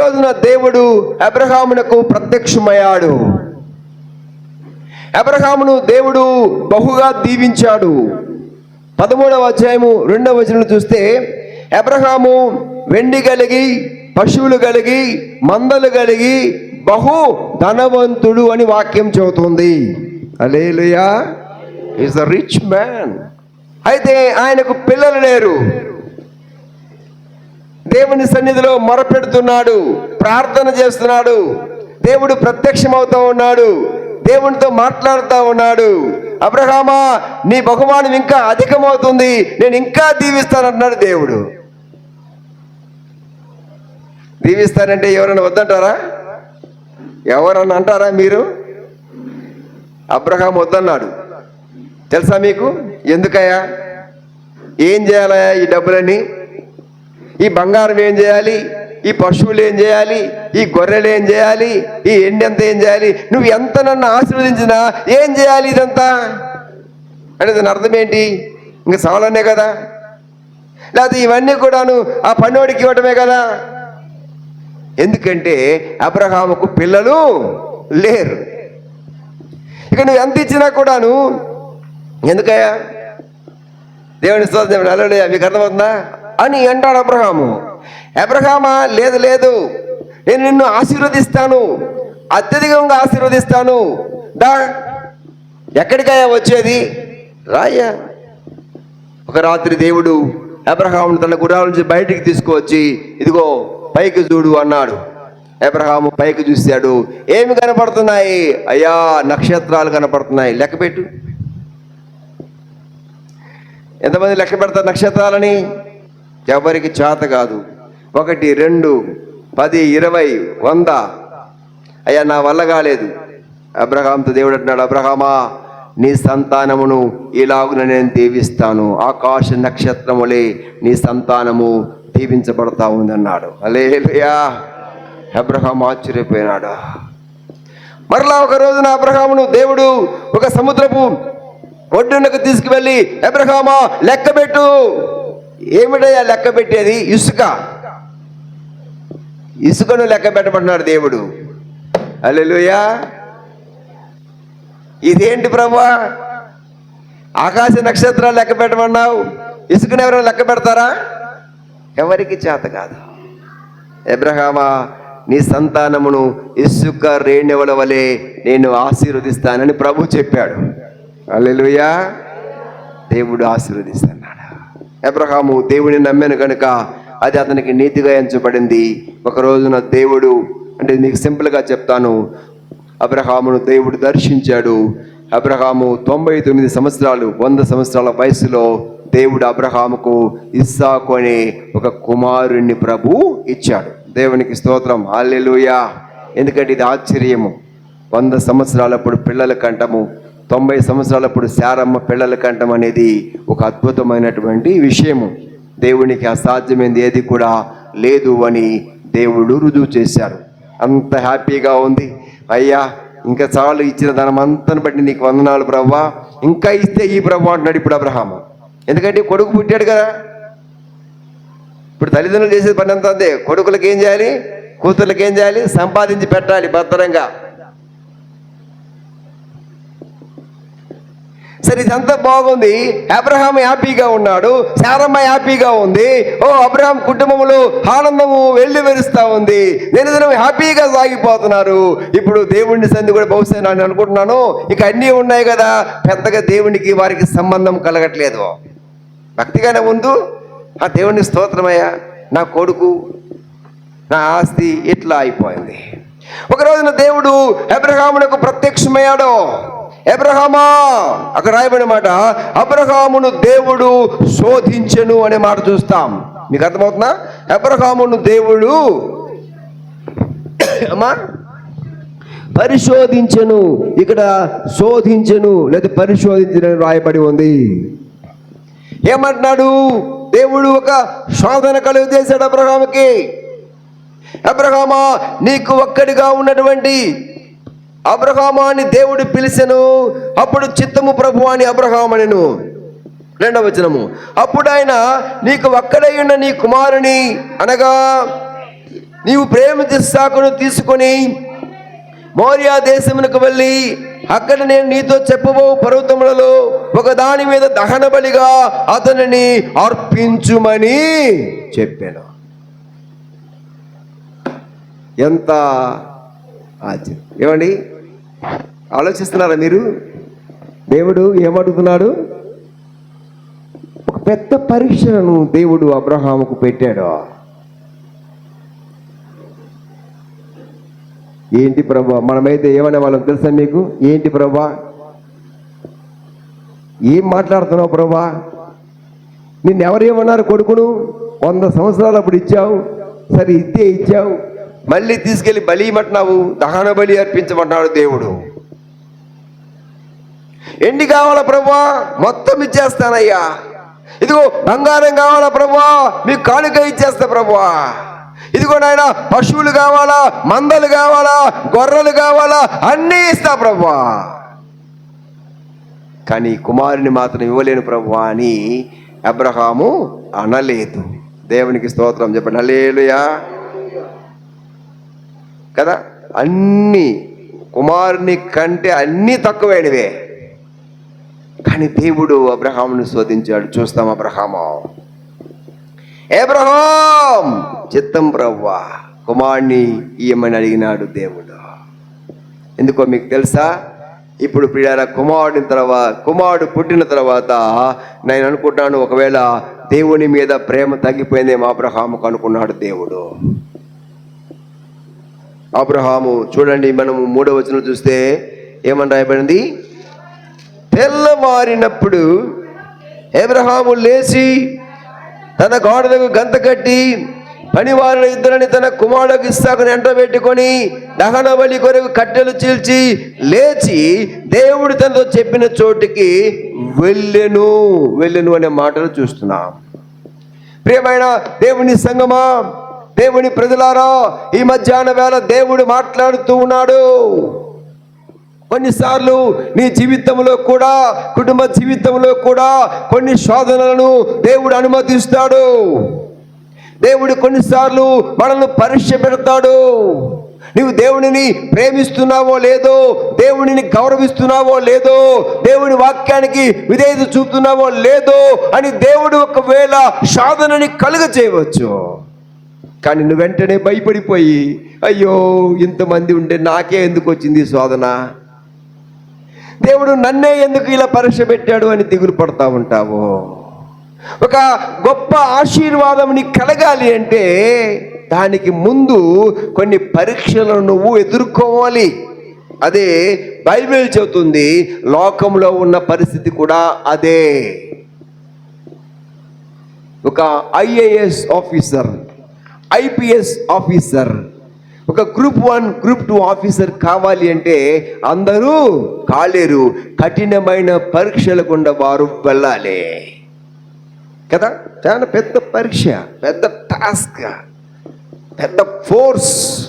రోజున దేవుడు అబ్రహామునకు ప్రత్యక్షమయ్యాడు. అబ్రహామును దేవుడు బహుగా దీవించాడు. పదమూడవ అధ్యాయము రెండవ వచనం చూస్తే అబ్రహాము వెండి కలిగి పశువులు కలిగి మందలు కలిగి బహు ధనవంతుడు అని వాక్యం చెబుతుంది. Alleluia is a rich man అయితే ఆయనకు పిల్లలు లేరు. దేవుని సన్నిధిలో మొరపెడుతున్నాడు ప్రార్థన చేస్తున్నాడు దేవుడు ప్రత్యక్షమవుతా ఉన్నాడు దేవునితో మాట్లాడుతూ ఉన్నాడు. అబ్రహామా నీ బహుమానం ఇంకా అధికమవుతుంది నేను ఇంకా దీవిస్తానంటున్నాడు దేవుడు. దీవిస్తానంటే ఎవరైనా వద్దంటారా? ఎవరన్నా అంటారా మీరు? అబ్రహాం వద్దన్నాడు. తెలుసా మీకు? ఎందుకయ్యా? ఏం చేయాలయ్యా ఈ డబ్బులన్నీ? ఈ బంగారం ఏం చేయాలి? ఈ పశువులు ఏం చేయాలి? ఈ గొర్రెలు ఏం చేయాలి? ఈ ఎండి అంతా ఏం చేయాలి? నువ్వు ఎంత నన్ను ఆశీర్వదించినా ఏం చేయాలి ఇదంతా? అంటే దాని అర్థం ఏంటి? ఇంకా సవాలనే కదా. లేకపోతే ఇవన్నీ కూడాను ఆ పన్నోడికి ఇవ్వటమే కదా. ఎందుకంటే అబ్రహాముకు పిల్లలు లేరు. ఇక నువ్వు ఎంత ఇచ్చినా కూడాను ఎందుకయ్యా? దేవుని స్తోత్రం అల్లుడయ్యా మీకు అర్థమవుతుందా? అని అంటాడు అబ్రహాము. అబ్రహామా లేదు లేదు. నేను నిన్ను ఆశీర్వదిస్తాను. అత్యధికంగా ఆశీర్వదిస్తాను. దా ఎక్కడికయ్యా వచ్చేది? రాయ్యా ఒక రాత్రి దేవుడు అబ్రహామును తన గుర్రాల నుంచి బయటికి తీసుకువచ్చి ఇదిగో పైకి చూడు అన్నాడు. అబ్రహాము పైకి చూశాడు. ఏమి కనపడుతున్నాయి? అయ్యా నక్షత్రాలు కనపడుతున్నాయి. లెక్కపెట్టు ఎంతమంది లెక్క పెడతారు నక్షత్రాలని? ఎవరికి చేత కాదు. ఒకటి రెండు పది ఇరవై వంద. అయ్యా నా వల్ల కాలేదు. అబ్రహాంతో దేవుడు అంటున్నాడు అబ్రహామా నీ సంతానమును ఇలాగున నేను దీవిస్తాను. ఆకాశ నక్షత్రములే నీ సంతానము దీవించబడతా ఉందన్నాడు. అలేలుయా అబ్రహాం ఆశ్చర్యపోయినాడు. మరలా ఒక రోజున అబ్రహామును దేవుడు ఒక సముద్రపు ఒడ్డునకు తీసుకువెళ్ళి అబ్రహామా లెక్కబెట్టు ఏమిటయా లెక్క పెట్టేది? ఇసుక. ఇసుకను లెక్క పెట్టబడినాడు దేవుడు. అల్లెలుయా ఇదేంటి ప్రభా? ఆకాశ నక్షత్రాలు లెక్క పెట్టమన్నావు. ఇసుకను ఎవరైనా లెక్క పెడతారా? ఎవరికి చేత కాదు. ఎబ్రహామా నీ సంతానమును ఇసుక రేణువుల వలె నేను ఆశీర్వదిస్తానని ప్రభు చెప్పాడు. అల్లెలుయా దేవుడు ఆశీర్వదిస్తాను అబ్రహాము దేవుని నమ్మాను కనుక అది అతనికి నీతిగా ఎంచబడింది. ఒక రోజున దేవుడు అంటే మీకు సింపుల్గా చెప్తాను. అబ్రహామును దేవుడు దర్శించాడు. అబ్రహాము తొంభై తొమ్మిది సంవత్సరాలు వంద సంవత్సరాల వయసులో దేవుడు అబ్రహాముకు ఇస్సాకు అనే ఒక కుమారుణ్ణి ప్రభు ఇచ్చాడు. దేవునికి స్తోత్రం. అల్లెలుయా ఎందుకంటే ఇది ఆశ్చర్యము. వంద సంవత్సరాలప్పుడు పిల్లల కంటము తొంభై సంవత్సరాలప్పుడు శారమ్మ పిల్లల కంఠం అనేది ఒక అద్భుతమైనటువంటి విషయము. దేవునికి అసాధ్యమైనది ఏది కూడా లేదు అని దేవుడు రుజువు చేశారు. అంత హ్యాపీగా ఉంది. అయ్యా ఇంకా చాలు ఇచ్చిన ధనం అంతను బట్టి నీకు వందనాలు ప్రవ్వా. ఇంకా ఇస్తే ఈ ప్రభు అంటున్నాడు ఇప్పుడు అబ్రహాము. ఎందుకంటే కొడుకు పుట్టాడు కదా. ఇప్పుడు తల్లిదండ్రులు చేసే పని ఎంత అంతే. కొడుకులకి ఏం చేయాలి? కూతుర్లకి ఏం చేయాలి? సంపాదించి పెట్టాలి భద్రంగా. సరే ఇదంతా బాగుంది. అబ్రహాం హ్యాపీగా ఉన్నాడు. శారమ్మ హ్యాపీగా ఉంది. ఓ అబ్రహాం కుటుంబంలో ఆనందము వెళ్ళి వెరుస్తా ఉంది. దినదినం హ్యాపీగా సాగిపోతున్నారు. ఇప్పుడు దేవుడిని సంది కూడా బహుశా నేను అనుకుంటున్నాను. ఇక అన్నీ ఉన్నాయి కదా. పెద్దగా దేవునికి వారికి సంబంధం కలగట్లేదు. భక్తిగానే ముందు ఆ దేవుని స్తోత్రమయ్యా నా కొడుకు నా ఆస్తి ఇట్లా అయిపోయింది. ఒక రోజున దేవుడు అబ్రహామునకు ప్రత్యక్షమయ్యాడు. ఎబ్రహమా అక్కడ రాయబడిన మాట అబ్రహామును దేవుడు శోధించెను అనే మాట చూస్తాం. మీకు అర్థమవుతుందా? అబ్రహామును దేవుడు అమ్మా పరిశోధించను ఇక్కడ శోధించను లేదా పరిశోధించను రాయబడి ఉంది. ఏమంటున్నాడు? దేవుడు ఒక శోధన కలుగు చేశాడు అబ్రహాముకి. అబ్రహామా నీకు ఒక్కడిగా ఉన్నటువంటి అబ్రహామాన్ని దేవుడు పిలిచెను. అప్పుడు చిత్తము ప్రభు అని అబ్రహామనిను రెండవ వచనము. అప్పుడు ఆయన నీకు ఒక్కడై ఉన్న నీ కుమారుని అనగా నీవు ప్రేమించి సాకును తీసుకొని మౌర్యా దేశమునకు వెళ్ళి అక్కడ నేను నీతో చెప్పబో పర్వతములలో ఒక దాని మీద దహన బలిగా అతనిని అర్పించుమని చెప్పాను. ఎంత ఆశ్చర్యం ఏమండి? ఆలోచిస్తున్నారా మీరు? దేవుడు ఏమడుగుతున్నాడు ఒక పెద్ద పరీక్షను దేవుడు అబ్రహాముకు పెట్టాడు. ఏంటి ప్రభా? మనమైతే ఏమనే వాళ్ళం తెలుసా మీకు? ఏంటి ప్రభా? ఏం మాట్లాడుతున్నావు ప్రభా? నిన్నెవరేమన్నారు కొడుకును? వంద సంవత్సరాలు అప్పుడు ఇచ్చావు. సరే ఇద్దే ఇచ్చావు. మళ్ళీ తీసుకెళ్ళి బలి ఇవ్వమంటున్నావు? దహన బలి అర్పించమంటున్నాడు దేవుడు. ఎండి కావాలా ప్రభా మొత్తం ఇచ్చేస్తానయ్యా. ఇదిగో బంగారం కావాలా ప్రభా మీకు కానుక ఇచ్చేస్తా ప్రభా ఇదిగో నాయన పశువులు కావాలా? మందలు కావాలా? గొర్రెలు కావాలా? అన్నీ ఇస్తా ప్రభా కానీ కుమారుని మాత్రం ఇవ్వలేను ప్రభు అని అబ్రహాము అనలేదు. దేవునికి స్తోత్రం చెప్పండి. అలేలుయా కదా? అన్ని కుమారుని కంటే అన్నీ తక్కువైనవే. కానీ దేవుడు అబ్రహామును శోధించాడు. చూస్తాం అబ్రహాము. ఏబ్రహాం! చిత్తం ప్రవ్వా కుమారుని ఈయమని అడిగినాడు దేవుడు. ఎందుకో మీకు తెలుసా? ఇప్పుడు పిల్లల కుమారుడిన తర్వాత కుమారుడు పుట్టిన తర్వాత నేను అనుకుంటాను ఒకవేళ దేవుని మీద ప్రేమ తగ్గిపోయిందేమో అబ్రహాముకు అనుకున్నాడు దేవుడు. అబ్రహాము చూడండి మనము మూడవ వచనం చూస్తే ఏమని రాయబడింది? తెల్లవారినప్పుడు అబ్రహాము లేచి తన గాడిదకు గంత కట్టి పనివారుల ఇద్దరిని తన కుమారుడికి ఇస్తాకుని ఎంట పెట్టుకొని దహన బలి కొరకు కట్టెలు చీల్చి లేచి దేవుడు తనతో చెప్పిన చోటుకి వెళ్ళెను వెళ్ళెను అనే మాటలు చూస్తున్నాం. ప్రియమైన దేవుని సంగమా దేవుని ప్రజలారా ఈ మధ్యాహ్న వేళ దేవుడు మాట్లాడుతూ ఉన్నాడు. కొన్నిసార్లు నీ జీవితంలో కూడా కుటుంబ జీవితంలో కూడా కొన్ని శోధనలను దేవుడు అనుమతిస్తాడు. దేవుడు కొన్నిసార్లు మనల్ని పరీక్ష పెడతాడు నీవు దేవునిని ప్రేమిస్తున్నావో లేదో దేవునిని గౌరవిస్తున్నావో లేదో దేవుని వాక్యానికి విధేయత చూపుతున్నావో లేదో అని దేవుడు ఒకవేళ సాధనని కలుగ చేయవచ్చు కానీ నువ్వు వెంటనే భయపడిపోయి అయ్యో ఇంతమంది ఉంటే నాకే ఎందుకు వచ్చింది శోధన? దేవుడు నన్నే ఎందుకు ఇలా పరీక్ష పెట్టాడు అని దిగులు పడతా ఉంటావు? ఒక గొప్ప ఆశీర్వాదం నీకు కలగాలి అంటే దానికి ముందు కొన్ని పరీక్షలను నువ్వు ఎదుర్కోవాలి. అదే బైబిల్ చెబుతుంది లోకంలో ఉన్న పరిస్థితి కూడా అదే. ఒక ఐఏఎస్ ఆఫీసర్ ఐపీఎస్ ఆఫీసర్. ఒక group one group two officer కావాలి అంటే అందరూ కాలేరు. కఠినమైన పరీక్షల గుండా వారు వెళ్ళాలి. కదా? చాలా పెద్ద పరీక్ష పెద్ద టాస్క్ పెద్ద ఫోర్స్.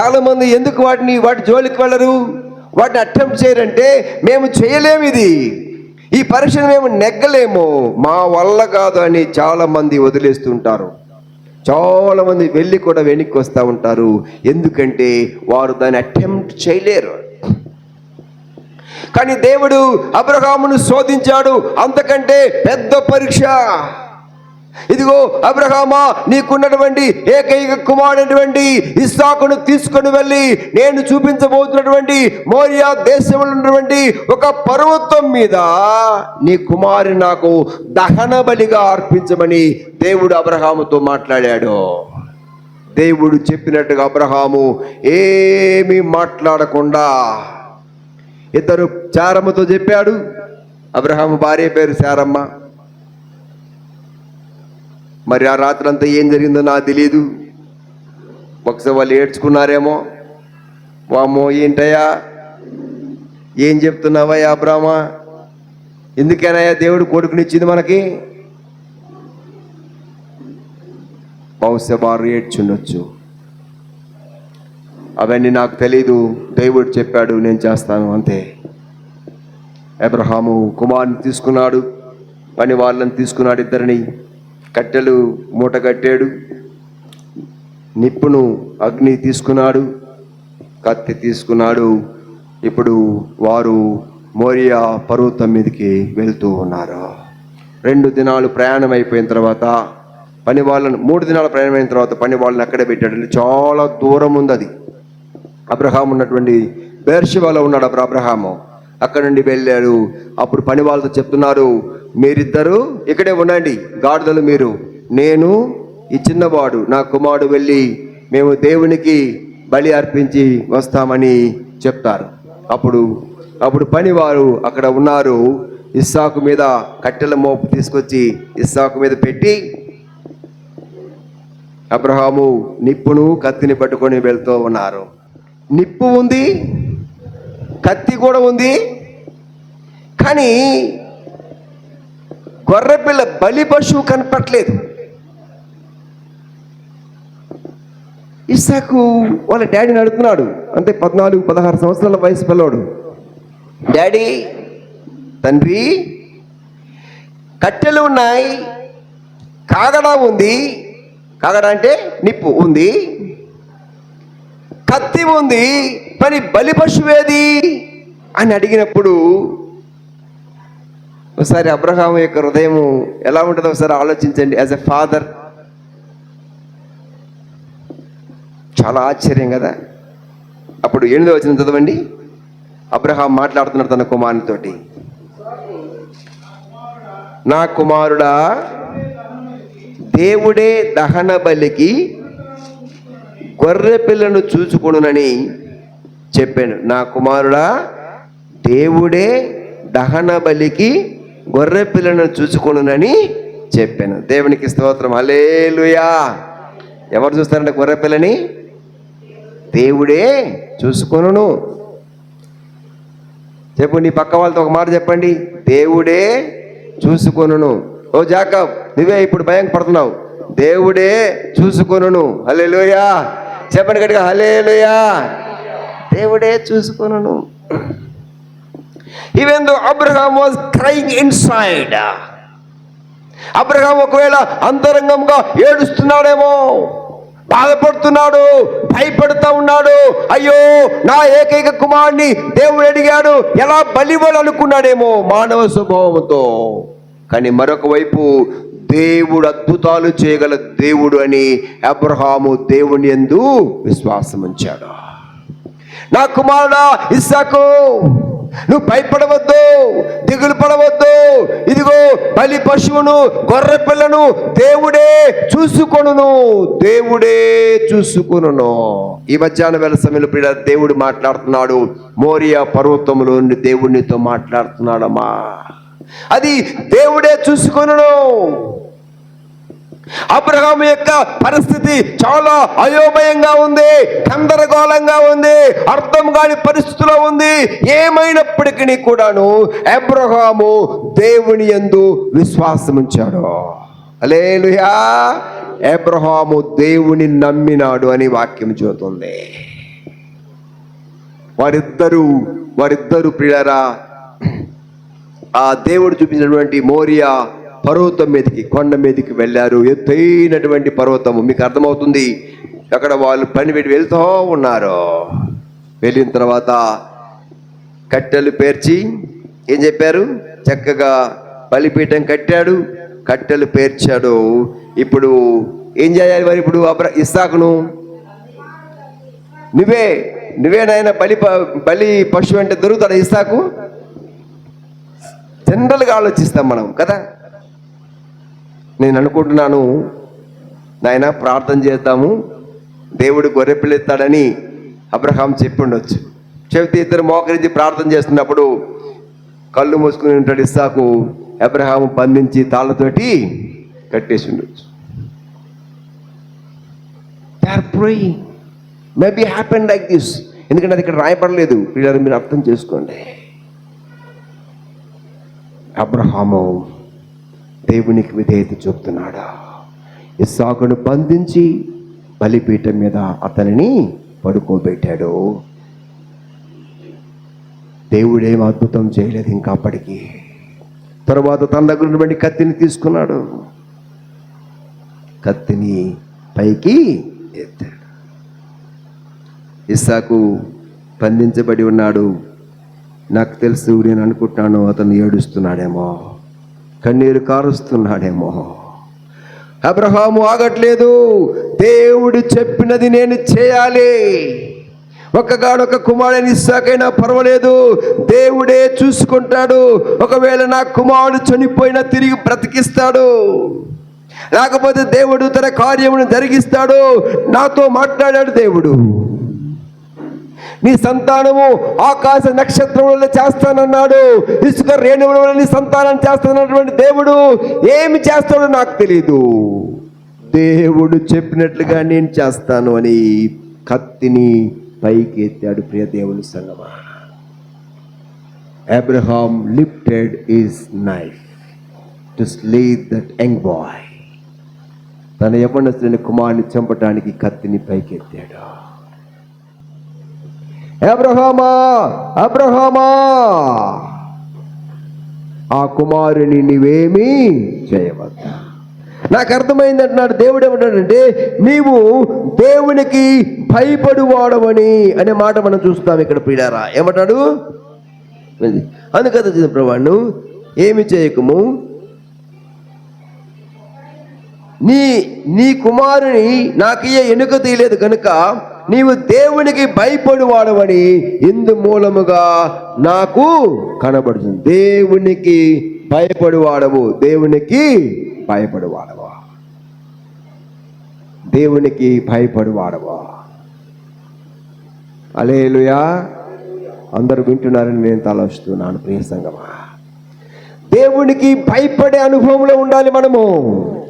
చాలామంది ఎందుకు వాటిని వాటి జోలికి వెళ్ళరు? వాటిని అటెంప్ట్ చేయరంటే మేము చేయలేము ఇది. ఈ పరీక్షను మేము నెగ్గలేము. మా వల్ల కాదు అని చాలామంది వదిలేస్తుంటారు. చాలామంది వెళ్ళి కూడా వెనక్కి వస్తూ ఉంటారు. ఎందుకంటే వారు దాన్ని అటెంప్ట్ చేయలేరు. కానీ దేవుడు అబ్రహామును శోధించాడు. అంతకంటే పెద్ద పరీక్ష. ఇదిగో అబ్రహామా నీకున్నటువంటి ఏకైక కుమారుడైనటువంటి ఇస్సాకును తీసుకొని వెళ్ళి నేను చూపించబోతున్నటువంటి మోరియా దేశంలో ఉన్నటువంటి ఒక పర్వతం మీద నీ కుమారి నాకు దహన బలిగా అర్పించమని దేవుడు అబ్రహాముతో మాట్లాడాడు. దేవుడు చెప్పినట్టుగా అబ్రహాము ఏమీ మాట్లాడకుండా ఇద్దరు చారమ్మతో చెప్పాడు. అబ్రహాము భార్య పేరు శారమ్మ మరి ఆ రాత్రంతా ఏం జరిగిందో నాకు తెలియదు ఒకసారి వాళ్ళు ఏడ్చుకున్నారేమో. వామో ఏంటయ్యా? ఏం చెప్తున్నావయ్యా అబ్రామా? ఎందుకనయ్యా దేవుడు కొడుకునిచ్చింది మనకి? బహుశా వారు ఏడ్చుండొచ్చు. అవన్నీ నాకు తెలీదు. దేవుడు చెప్పాడు నేను చేస్తాను అంతే. అబ్రహాము కుమారుని తీసుకున్నాడు. పని వాళ్ళని తీసుకున్నాడు ఇద్దరిని. కట్టెలు మూట కట్టాడు. నిప్పును అగ్ని తీసుకున్నాడు. కత్తి తీసుకున్నాడు. ఇప్పుడు వారు మోరియా పర్వతం మీదకి వెళ్తూ ఉన్నారు. రెండు దినాలు ప్రయాణం అయిపోయిన తర్వాత పని వాళ్ళను మూడు దినాల ప్రయాణం అయిన తర్వాత పని వాళ్ళని అక్కడే పెట్టాడు చాలా దూరం ఉంది అది. అబ్రహాం ఉన్నటువంటి బేర్షివాలో ఉన్నాడు అప్పుడు అబ్రహాము. అక్కడ నుండి వెళ్ళాడు. అప్పుడు పని వాళ్ళతో చెప్తున్నారు మీరిద్దరు ఇక్కడే ఉండండి. గాడిదలు మీరు. నేను ఈ చిన్నవాడు. నా కుమారుడు వెళ్ళి మేము దేవునికి బలి అర్పించి వస్తామని చెప్తారు. అప్పుడు అప్పుడు పనివారు అక్కడ ఉన్నారు. ఇస్సాకు మీద కట్టెల మోపు తీసుకొచ్చి ఇస్సాకు మీద పెట్టి అబ్రహాము నిప్పును కత్తిని పట్టుకొని వెళ్తూ ఉన్నారు. నిప్పు ఉంది కత్తి కూడా ఉంది. కానీ గొర్రెపిల్ల బలి పశువు కనపట్లేదు ఇసాకు వాళ్ళ డాడీని అడుగుతున్నాడు. అంటే పద్నాలుగు పదహారు సంవత్సరాల వయసు పిల్లవాడు డాడీ తండ్రి కట్టెలు ఉన్నాయి కాగడా ఉంది. కాగడా అంటే నిప్పు ఉంది. కత్తి ఉంది. మరి బలి పశువేది? అని అడిగినప్పుడు ఒకసారి అబ్రహాం యొక్క హృదయము ఎలా ఉంటుందో ఒకసారి ఆలోచించండి. యాజ్ ఎ ఫాదర్ చాలా ఆశ్చర్యం కదా. అప్పుడు ఎనిమిదో వచ్చిన చదవండి. అబ్రహాం మాట్లాడుతున్నాడు తన కుమారునితోటి. నా కుమారుడా దేవుడే దహన బలికి గొర్రె పిల్లను చూచుకునునని చెప్పాను. నా కుమారుడా దేవుడే దహన బలికి గొర్రె పిల్లను చూచుకొనునని చెప్పాను. దేవునికి స్తోత్రం. అలేలుయా ఎవరు చూస్తారంటే గొర్రె పిల్లని? దేవుడే చూసుకొనును. చెప్పు నీ పక్క వాళ్ళతో ఒక మాట చెప్పండి. దేవుడే చూసుకొనును. ఓ జాకబ్ నువ్వే ఇప్పుడు భయం పడుతున్నావు. దేవుడే చూసుకొనును. హలేలుయా చెప్పండి గట్టిగా హలేలుయా దేవుడే చూసుకొనును. Even though Abraham was crying inside Abraham ఒకవేళ అంతరంగంగా ఏడుస్తున్నాడేమో బాధపడుతున్నాడు భయపడుతూ ఉన్నాడు అయ్యో నా ఏకైక కుమారుని దేవుడు అడిగాడు ఎలా బలివ్వాలనుకున్నాడేమో మానవ స్వభావంతో. కానీ మరొక వైపు దేవుడు అద్భుతాలు చేయగల దేవుడు అని అబ్రహాము దేవుని ఎందు విశ్వాసం ఉంచాడు నా కుమారుడా ఇస్సాకు నువ్వు భయపడవద్దు దిగులు పడవద్దు. ఇదిగో బలి పశువును గొర్రె పిల్లను దేవుడే చూసుకొనును దేవుడే చూసుకొనును. ఈ మధ్యాహ్నం వేళ సమయంలో ప్రియ దేవుడు మాట్లాడుతున్నాడు. మోరియా పర్వతంలో దేవుడినితో మాట్లాడుతున్నాడమ్మా. అది దేవుడే చూసుకొనును. అబ్రహాం యొక్క పరిస్థితి చాలా అయోమయంగా ఉంది గందరగోళంగా ఉంది అర్థం కాని పరిస్థితిలో ఉంది. ఏమైనప్పటికీ కూడాను అబ్రహాము దేవుని యందు విశ్వాసం ఉంచాడు. అలేలుయా అబ్రహాము దేవుని నమ్మినాడు అని వాక్యం చూతుంది వారిద్దరూ వారిద్దరు ప్రియరా ఆ దేవుడు చూపించినటువంటి మోరియా పర్వతం మీదకి కొండ మీదకి వెళ్ళారు. ఎత్తైనటువంటి పర్వతము. మీకు అర్థమవుతుంది అక్కడ వాళ్ళు పని పెట్టి వెళ్తూ ఉన్నారు. వెళ్ళిన తర్వాత కట్టెలు పేర్చి ఏం చెప్పారు? చక్కగా బలిపీఠం కట్టాడు కట్టెలు పేర్చాడు. ఇప్పుడు ఏం చేయాలి మరి ఇప్పుడు అబ్ర ఇస్సాకును? నువ్వే నువ్వేనాయన బలి ప- బలి పశువు అంటే దొరుకుతాడు ఇస్తాకు జనరల్గా ఆలోచిస్తాం మనం కదా? నేను అనుకుంటున్నాను నాయన ప్రార్థన చేద్దాము. దేవుడు గొర్రె పిల్లెత్తాడని అబ్రహాం చెప్పి ఉండొచ్చు చెబితే ఇద్దరు మోకరించి ప్రార్థన చేస్తున్నప్పుడు కళ్ళు మూసుకుని ఉంటాడు ఇస్సాకు అబ్రహాము బంధించి తాళ్ళతోటి కట్టేసి ఉండొచ్చు మేబీ హ్యాపెన్ లైక్ దిస్ ఎందుకంటే అది ఇక్కడ రాయబడలేదు. పిల్లలు మీరు అర్థం చేసుకోండి. అబ్రహాము దేవునికి విధేయత చూపుతున్నాడా? ఇస్సాకును బంధించి బలిపీఠం మీద అతనిని పడుకోబెట్టాడు. దేవుడేం అద్భుతం చేయలేదు ఇంకా అప్పటికి. తర్వాత తన దగ్గర ఉన్నటువంటి కత్తిని తీసుకున్నాడు. కత్తిని పైకి ఎత్తాడు. ఇస్సాకు బంధించబడి ఉన్నాడు. నాకు తెలుసు నేను అనుకుంటున్నాను అతను ఏడుస్తున్నాడేమో. కన్నీరు కారుస్తున్నాడేమో. అబ్రహాము ఆగట్లేదు. దేవుడు చెప్పినది నేను చేయాలి. ఒక్కగానొక కుమారుని ఇస్సాకైనా పర్వాలేదు. దేవుడే చూసుకుంటాడు. ఒకవేళ నా కుమారుడు చనిపోయినా తిరిగి బ్రతికిస్తాడు. లేకపోతే దేవుడు తన కార్యమును జరిగిస్తాడు. నాతో మాట్లాడాడు దేవుడు. నీ సంతానము ఆకాశ నక్షత్రములలో చేస్తానన్నాడు. ఇసుక రేణువుల నీ సంతానం చేస్తానన్నటువంటి దేవుడు ఏమి చేస్తాడో నాకు తెలియదు దేవుడు చెప్పినట్లుగా నేను చేస్తాను అని కత్తిని పైకి ఎత్తాడు ప్రియ దేవుని సంగమా. Abraham lifted his knife to slay that young boy. తన యవనస్తుని కుమారుని చంపటానికి కత్తిని పైకెత్తాడు అబ్రహమా అబ్రహమా. ఆ కుమారుని నీవేమీ చేయవద్దు. నాకు అర్థమైంది అంటున్నాడు దేవుడు ఏమంటాడంటే నీవు దేవునికి భయపడువాడవని అనే మాట మనం చూస్తాం ఇక్కడ పీడారా ఏమంటాడు? అందుకథ ప్రభాను ఏమి చేయకము? నీ నీ కుమారుని నాకియ ఎనుక తీయలేదు కనుక నీవు దేవునికి భయపడువాడవని ఇందు మూలముగా నాకు కనబడుతుంది. దేవునికి భయపడువాడవు. దేవునికి భయపడువాడవా? దేవునికి భయపడువాడవా? అలేలుయా అందరూ వింటున్నారని నేను తలస్తున్నాను ప్రియ సంగమా. దేవునికి భయపడే అనుభవంలో ఉండాలి మనము.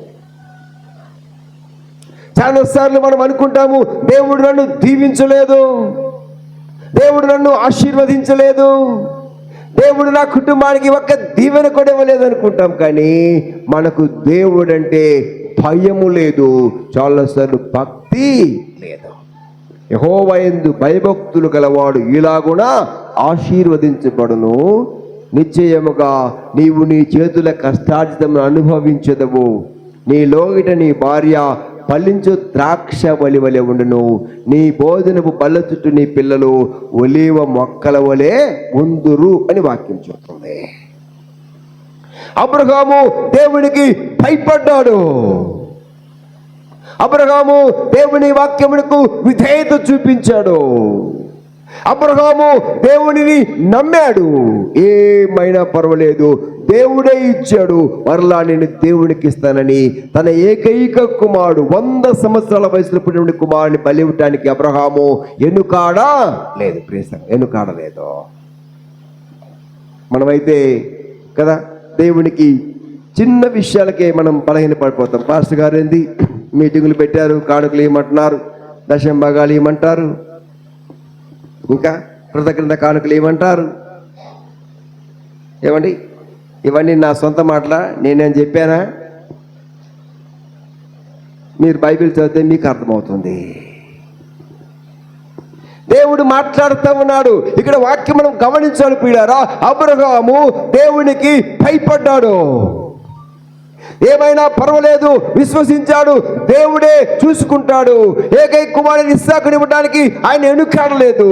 చాలా సార్లు మనం అనుకుంటాము దేవుడు నన్ను దీవించలేదు. దేవుడు నన్ను ఆశీర్వదించలేదు. దేవుడు నా కుటుంబానికి ఒక్క దీవెన కూడా ఇవ్వలేదు అనుకుంటాం కానీ మనకు దేవుడు అంటే భయము లేదు. చాలాసార్లు భక్తి లేదు. యహోవయందు భయభక్తులు గలవాడు ఇలాగున ఆశీర్వదించబడును. నిశ్చయముగా నీవు నీ చేతుల కష్టార్జితమును అనుభవించదవు. నీ లోగిట నీ భార్య ఫలించు ద్రాక్ష వలి వలె ఉండును. నీ భోజనపు బల్ల చుట్టూ నీ పిల్లలు ఒలివ మొక్కల వలె ఉందురు అని వాక్యం చెప్తుంది. అబ్రహాము దేవునికి భయపడ్డాడు. అబ్రహాము దేవుని వాక్యమునకు విధేయత చూపించాడు. అబ్రహాము దేవునిని నమ్మాడు. ఏమైనా పర్వాలేదు. దేవుడే ఇచ్చాడు. మరలా నేను దేవునికి ఇస్తానని తన ఏకైక కుమారుడు వంద సంవత్సరాల వయసులో పుట్టిన కుమారుని బలి ఇవ్వటానికి అబ్రహాము ఎన్నుకాడా లేదు ప్రేసం ఎన్నుకాడ లేదు. మనమైతే కదా దేవునికి చిన్న విషయాలకే మనం బలహీన పడిపోతాం పాస్టర్ గారు ఏంది? మీటింగులు పెట్టారు కానుకలు ఇవ్వమంటున్నారు దశం భాగాలు ఇవ్వమంటారు. ఇంకా కృతజ్ఞత కానుకలు ఏమంటారు? ఏమండి? ఇవన్నీ నా సొంత మాటల? నేనేం చెప్పానా? మీరు బైబిల్ చదివితే మీకు అర్థమవుతుంది. దేవుడు మాట్లాడుతూ ఉన్నాడు. ఇక్కడ వాక్యం మనం గమనించాలి పీడారా అబ్రహాము దేవునికి భయపడ్డాడు. ఏమైనా పర్వాలేదు విశ్వసించాడు దేవుడే చూసుకుంటాడు. ఏకై కుమారుని ఇస్సాకునివ్వడానికి ఆయన ఎన్నుకాడలేదు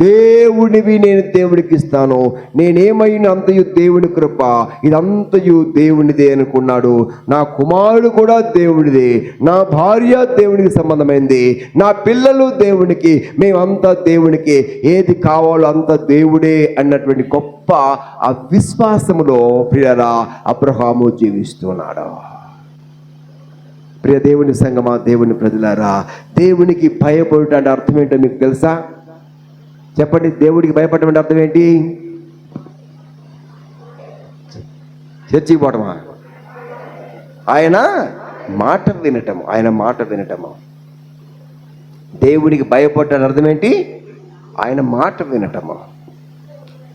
దేవునివి నేను దేవుడికి ఇస్తాను నేనేమైనా అంతయు దేవుని కృప ఇదంతయు దేవునిదే అనుకున్నాడు. నా కుమారుడు కూడా దేవుడిదే నా భార్య దేవునికి సంబంధమైంది నా పిల్లలు దేవునికి మేమంతా దేవునికి ఏది కావాలో అంత దేవుడే అన్నటువంటి గొప్ప ఆ విశ్వాసములో ప్రియరా అబ్రహాము జీవిస్తున్నాడు. ప్రియ దేవుని సంగమా దేవుని ప్రజలారా దేవునికి భయపడటం అంటే అర్థం ఏంటో మీకు తెలుసా? చెప్పండి దేవుడికి భయపడటం అంటే అర్థం ఏంటి? చర్చికి పోవటమా? ఆయన మాట వినటము ఆయన మాట వినటము. దేవుడికి భయపడటం అర్థం ఏంటి? ఆయన మాట వినటము.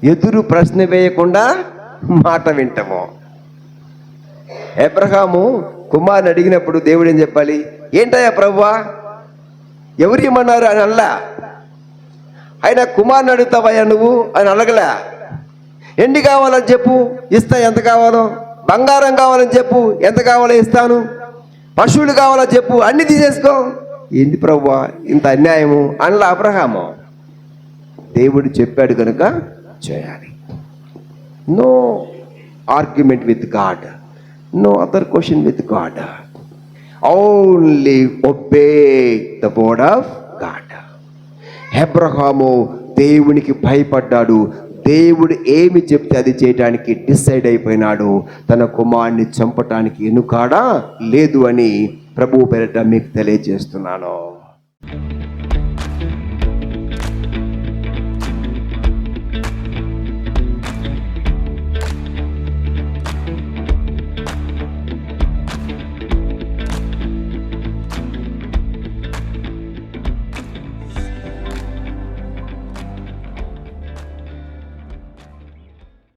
ఎదురు ప్రశ్న వేయకుండా మాట వింటము. ఎబ్రహాము కుమారుని అడిగినప్పుడు దేవుడు ఏం చెప్పాలి? ఏంటయ్యా ప్రభువా? ఎవరు ఇమ్మన్నారు? అని అల్లా ఆయన కుమారుని అడుగుతావయ్యా నువ్వు? అని అడగలే. ఎండి కావాలని చెప్పు? ఇస్తా ఎంత కావాలో? బంగారం కావాలని చెప్పు ఎంత కావాలో ఇస్తాను? పశువులు కావాలో చెప్పు అన్ని తీసేసుకో. ఏంది ప్రభు ఇంత అన్యాయము? అనలా అబ్రహాము. దేవుడు చెప్పాడు కనుక చేయాలి. No argument with God no other question with God only obey the word of Abraham దేవునికి భయపడ్డాడు. దేవుడు ఏమి చెప్తే అది చేయడానికి డిసైడ్ అయిపోయినాడు. తన కుమారుని చంపటానికి ఎనుకాడా? లేదు అని ప్రభు పేరట మీకు తెలియజేస్తున్నాను.